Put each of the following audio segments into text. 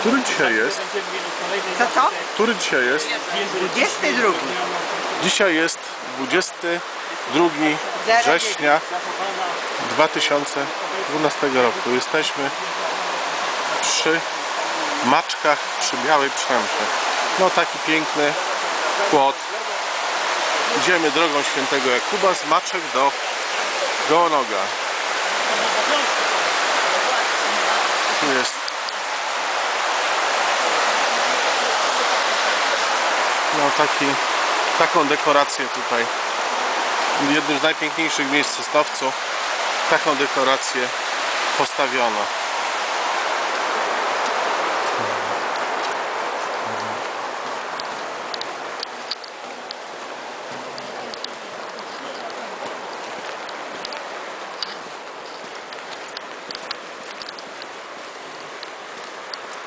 Który dzisiaj jest? Co co? Który dzisiaj jest? 22. Dzisiaj jest 22 września 2012 roku. Jesteśmy przy Maczkach, przy Białej Przemsze. No taki piękny płot. Idziemy drogą świętego Jakuba z Maczek do Gołonoga. Tu jest. No taki, taką dekorację tutaj. Jednym z najpiękniejszych miejsc taką dekorację postawiono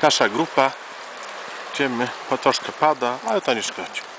nasza grupa idziemy, bo troszkę pada, ale to nie szkodzi